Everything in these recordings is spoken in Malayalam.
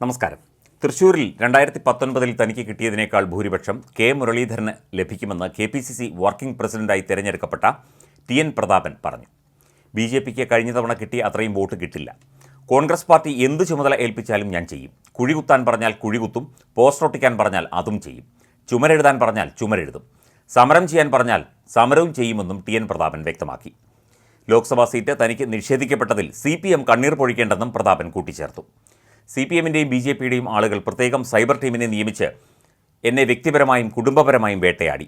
നമസ്കാരം. തൃശൂരിൽ രണ്ടായിരത്തി പത്തൊൻപതിൽ തനിക്ക് കിട്ടിയതിനേക്കാൾ ഭൂരിപക്ഷം കെ മുരളീധരന് ലഭിക്കുമെന്ന് K P C C working പ്രസിഡന്റായി തിരഞ്ഞെടുക്കപ്പെട്ട ടി എൻ പ്രതാപൻ പറഞ്ഞു. ബി ജെ പിക്ക് കഴിഞ്ഞ തവണ കിട്ടി അത്രയും വോട്ട് കിട്ടില്ല. കോൺഗ്രസ് പാർട്ടി എന്ത് ചുമതല ഏൽപ്പിച്ചാലും ഞാൻ ചെയ്യും. കുഴികുത്താൻ പറഞ്ഞാൽ കുഴികുത്തും പോസ്റ്റ് ഒട്ടിക്കാൻ പറഞ്ഞാൽ അതും ചെയ്യും. ചുമരെഴുതാൻ പറഞ്ഞാൽ ചുമരെഴുതും. സമരം ചെയ്യാൻ പറഞ്ഞാൽ സമരവും ചെയ്യുമെന്നും ടി എൻ പ്രതാപൻ വ്യക്തമാക്കി. ലോക്സഭാ സീറ്റ് തനിക്ക് നിഷേധിക്കപ്പെട്ടതിൽ സി പി എം കണ്ണീർ പൊഴിക്കേണ്ടെന്നും പ്രതാപൻ കൂട്ടിച്ചേർത്തു. സി പി എമ്മിന്റെയും ബി ജെ പിയുടെയും ആളുകൾ പ്രത്യേകം സൈബർ ടീമിനെ നിയമിച്ച് എന്നെ വ്യക്തിപരമായും കുടുംബപരമായും വേട്ടയാടി.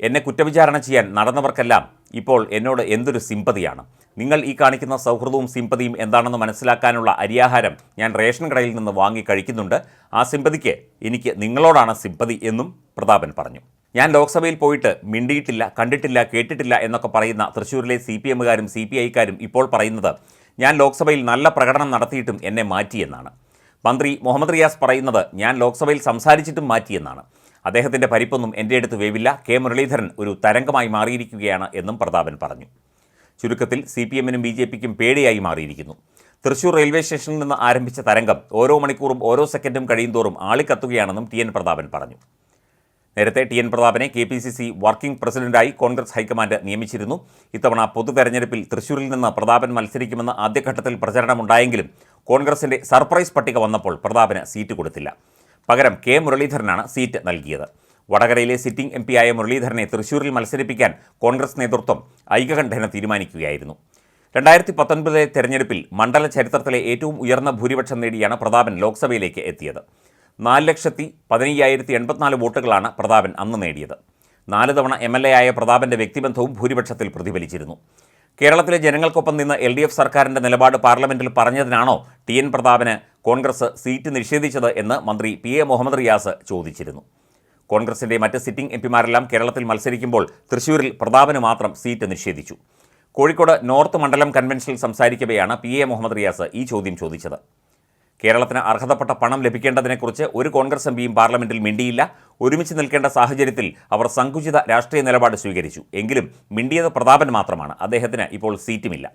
എന്നെ കുറ്റവിചാരണ ചെയ്യാൻ നടന്നവർക്കെല്ലാം ഇപ്പോൾ എന്നോട് എന്തൊരു സിമ്പതിയാണ്. നിങ്ങൾ ഈ കാണിക്കുന്ന സൗഹൃദവും സിമ്പതിയും എന്താണെന്ന് മനസ്സിലാക്കാനുള്ള അരിയാഹാരം ഞാൻ റേഷൻ കടയിൽ നിന്ന് വാങ്ങി കഴിക്കുന്നുണ്ട്. ആ സിമ്പതിക്ക് എനിക്ക് നിങ്ങളോടാണ് സിമ്പതി എന്നും പ്രതാപൻ പറഞ്ഞു. ഞാൻ ലോക്സഭയിൽ പോയിട്ട് മിണ്ടിയിട്ടില്ല കണ്ടിട്ടില്ല കേട്ടിട്ടില്ല എന്നൊക്കെ പറയുന്ന തൃശ്ശൂരിലെ സി പി എമ്മുകാരും സി പി ഐക്കാരും ഇപ്പോൾ പറയുന്നത് ഞാൻ ലോക്സഭയിൽ നല്ല പ്രകടനം നടത്തിയിട്ടും എന്നെ മാറ്റിയെന്നാണ് മന്ത്രി മുഹമ്മദ് റിയാസ് പറയുന്നത് ഞാൻ ലോക്സഭയിൽ സംസാരിച്ചിട്ടും മാറ്റിയെന്നാണ്. അദ്ദേഹത്തിന്റെ പരിപ്പൊന്നും എന്റെ അടുത്ത് വേവില്ല. കെ മുരളീധരൻ ഒരു തരംഗമായി മാറിയിരിക്കുകയാണ് എന്നും പ്രതാപൻ പറഞ്ഞു. ചുരുക്കത്തിൽ സി പി എമ്മിനും ബി ജെ പിക്കും പേടിയായി മാറിയിരിക്കുന്നു. തൃശൂർ റെയിൽവേ സ്റ്റേഷനിൽ നിന്ന് ആരംഭിച്ച തരംഗം ഓരോ മണിക്കൂറും ഓരോ സെക്കൻഡും കഴിയുന്തോറും ആളിക്കത്തുകയാണെന്നും ടി എൻ പ്രതാപൻ പറഞ്ഞു. നേരത്തെ T N പ്രതാപനെ K P C C working പ്രസിഡന്റായി കോൺഗ്രസ് ഹൈക്കമാൻഡ് നിയമിച്ചിരുന്നു. ഇത്തവണ പൊതു തെരഞ്ഞെടുപ്പിൽ തൃശൂരിൽ നിന്ന് പ്രതാപൻ മത്സരിക്കുമെന്ന് ആദ്യഘട്ടത്തിൽ പ്രചരണമുണ്ടായെങ്കിലും കോൺഗ്രസിന്റെ സർപ്രൈസ് പട്ടിക വന്നപ്പോൾ പ്രതാപന് സീറ്റ് കൊടുത്തില്ല. പകരം കെ മുരളീധരനാണ് സീറ്റ് നൽകിയത്. വടകരയിലെ സിറ്റിംഗ് എം പിയായ മുരളീധരനെ തൃശൂരിൽ മത്സരിപ്പിക്കാൻ കോൺഗ്രസ് നേതൃത്വം ഐകകണ്ഠേന തീരുമാനിക്കുകയായിരുന്നു. രണ്ടായിരത്തി പത്തൊൻപതിലെ തെരഞ്ഞെടുപ്പിൽ മണ്ഡല ചരിത്രത്തിലെ ഏറ്റവും ഉയർന്ന ഭൂരിപക്ഷം നേടിയാണ് പ്രതാപൻ ലോക്സഭയിലേക്ക് എത്തിയത്. നാല് ലക്ഷത്തി പതിനയ്യായിരത്തി എൺപത്തിനാല് വോട്ടുകളാണ് പ്രതാപൻ അന്ന് നേടിയത്. നാല് തവണ എം എൽ എ ആയ പ്രതാപന്റെ വ്യക്തിബന്ധവും ഭൂരിപക്ഷത്തിൽ പ്രതിഫലിച്ചിരുന്നു. കേരളത്തിലെ ജനങ്ങൾക്കൊപ്പം നിന്ന് എൽ ഡി എഫ് സർക്കാരിന്റെ നിലപാട് പാർലമെന്റിൽ പറഞ്ഞതിനാണോ ടി എൻ പ്രതാപന് കോൺഗ്രസ് സീറ്റ് നിഷേധിച്ചത് എന്ന് മന്ത്രി പി എ മുഹമ്മദ് റിയാസ് ചോദിച്ചിരുന്നു. കോൺഗ്രസിന്റെ മറ്റ് സിറ്റിംഗ് എം പിമാരെല്ലാം കേരളത്തിൽ മത്സരിക്കുമ്പോൾ തൃശൂരിൽ പ്രതാപന് മാത്രം സീറ്റ് നിഷേധിച്ചു. കോഴിക്കോട് നോർത്ത് മണ്ഡലം കൺവെൻഷനിൽ സംസാരിക്കവെയാണ് പി എ മുഹമ്മദ് റിയാസ് ഈ ചോദ്യം ചോദിച്ചത്. കേരളത്തിന് അർഹതപ്പെട്ട പണം ലഭിക്കേണ്ടതിനെക്കുറിച്ച് ഒരു കോൺഗ്രസ് എം പിയും പാർലമെന്റിൽ മിണ്ടിയില്ല. ഒരുമിച്ച് നിൽക്കേണ്ട സാഹചര്യത്തിൽ അവർ സങ്കുചിത രാഷ്ട്രീയ നിലപാട് സ്വീകരിച്ചു. എങ്കിലും മിണ്ടിയത് പ്രതാപൻ മാത്രമാണ്. അദ്ദേഹത്തിന് ഇപ്പോൾ സീറ്റുമില്ല.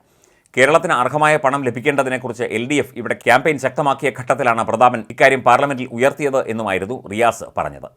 കേരളത്തിന് അർഹമായ പണം ലഭിക്കേണ്ടതിനെക്കുറിച്ച് എൽ ഡി എഫ് ഇവിടെ ക്യാമ്പയിൻ ശക്തമാക്കിയ ഘട്ടത്തിലാണ് പ്രതാപൻ ഇക്കാര്യം പാർലമെന്റിൽ ഉയർത്തിയത് എന്നുമായിരുന്നു റിയാസ് പറഞ്ഞത്.